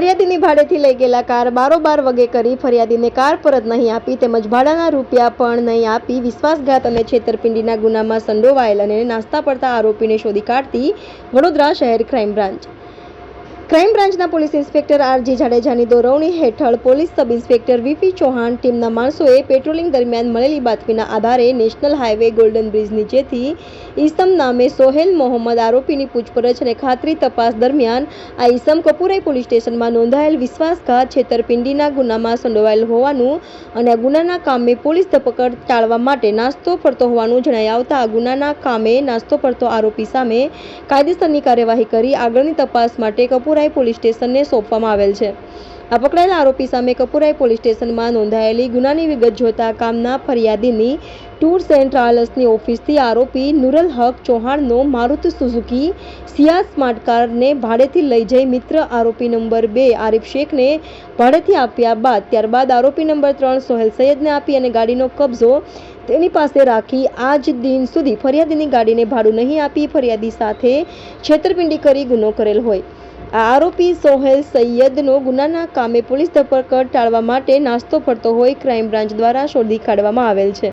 ફરિયાદીની ભાડેથી લઈ ગયેલા કાર બારોબાર વગે કરી ફરિયાદીને કાર પરત નહીં આપી તેમજ ભાડાના રૂપિયા પણ નહીં આપી વિશ્વાસઘાત અને છેતરપિંડીના ગુનામાં સંડોવાયેલ અને નાસ્તા પડતા આરોપીને શોધી કાઢતી વડોદરા શહેર ક્રાઇમ બ્રાન્ચ. ક્રાઇમ બ્રાન્ચના પોલીસ ઇન્સ્પેક્ટર આરજી જાડેજાની દોરવણી હેઠળ police sub inspector VP Chauhan ટીમના માણસોએ પેટ્રોલિંગ દરમિયાન મળેલી બાતમીના આધારે નેશનલ હાઈવે ગોલ્ડન બ્રિજ નીચેથી ઈસમ નામે સોહેલ મોહમ્મદ આરોપીની પૂછપરછ અને ખાતરી તપાસ દરમિયાન આ ઈસમ કપુરાઈ પોલીસ સ્ટેશનમાં નોંધાયેલ વિશ્વાસઘાત છેતરપિંડીના ગુનામાં સંડોવાયેલ હોવાનું અને આ ગુનાના કામે પોલીસ ધરપકડ ટાળવા માટે નાસ્તો ફરતો હોવાનું જણાઈ આવતા આ ગુનાના કામે નાસ્તો ફરતો આરોપી સામે કાયદેસરની કાર્યવાહી કરી આગળની તપાસ માટે કપુરાઈ પોલીસ સ્ટેશનને સોંપવામાં આવેલ છે. આ પકડાયેલા આરોપી સામે કપુરાઈ પોલીસ સ્ટેશનમાં નોંધાયેલી ગુનાની વિગત જોતા કામના ફરિયાદીની ટૂર્સ એન્ડ ટ્રાવેલ્સની ઓફિસથી આરોપી નુરલ હક ચૌહાણનો મારુતિ સુઝુકી સિયા સ્માર્ટ કારને ભાડેથી લઈ જઈ મિત્ર આરોપી નંબર બે આરિફ શેખને ભાડેથી આપ્યા બાદ ત્યારબાદ આરોપી નંબર ત્રણ સોહેલ સૈયદને આપી અને ગાડીનો કબજો તેની પાસે રાખી આજ દિન સુધી ફરિયાદીની ગાડીને ભાડું નહીં આપી ફરિયાદી સાથે છેતરપિંડી કરી ગુનો કરેલ હોય. આ આરોપી સોહેલ સૈયદનો ગુનાના કામે પોલીસ ધરપકડ ટાળવા માટે નાસ્તો ફરતો હોય, ક્રાઇમ બ્રાન્ચ દ્વારા શોધી કાઢવામાં આવેલ છે.